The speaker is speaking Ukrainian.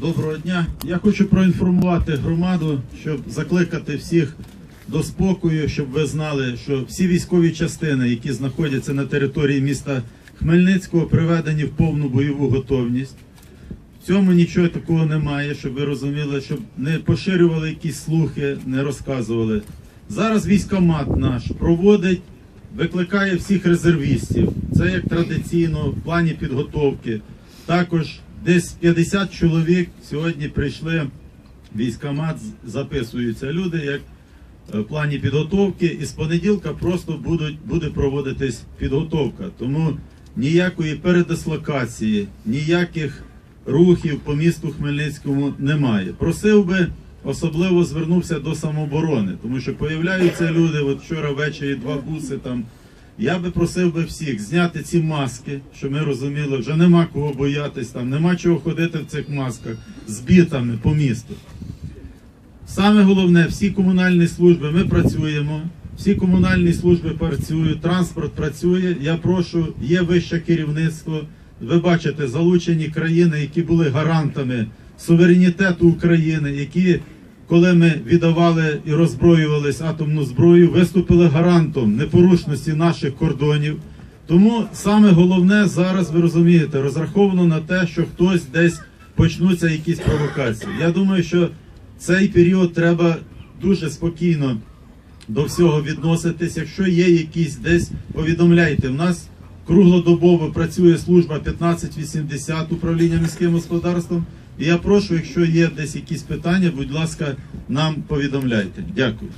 Доброго дня. Я хочу проінформувати громаду, щоб закликати всіх до спокою, щоб ви знали, що всі військові частини, які знаходяться на території міста Хмельницького, приведені в повну бойову готовність. В цьому нічого такого немає, щоб ви розуміли, щоб не поширювали якісь слухи, не розказували. Зараз військомат наш проводить, викликає всіх резервістів. Це як традиційно в плані підготовки. Також десь 50 чоловік сьогодні прийшли військомат, записуються люди як е, в плані підготовки, і з понеділка просто будуть, буде проводитись підготовка. Тому ніякої передислокації, ніяких рухів по місту Хмельницькому немає. Просив би, особливо звернувся до самооборони, тому що появляються люди. От вчора ввечері два буси там. Я би просив би всіх зняти ці маски, щоб ми розуміли, вже нема кого боятись, там нема чого ходити в цих масках з бітами по місту. Саме головне, всі комунальні служби ми працюємо, всі комунальні служби працюють, транспорт працює. Я прошу, є вище керівництво. Ви бачите, залучені країни, які були гарантами суверенітету України, які, коли ми віддавали і роззброювались атомну зброю, виступили гарантом непорушності наших кордонів. Тому саме головне зараз, ви розумієте, розраховано на те, що хтось десь почнуться якісь провокації. Я думаю, що цей період треба дуже спокійно до всього відноситись. Якщо є якісь десь, повідомляйте. В нас круглодобово працює служба 1580 управління міським господарством. Я прошу, якщо є десь якісь питання, будь ласка, нам повідомляйте. Дякую.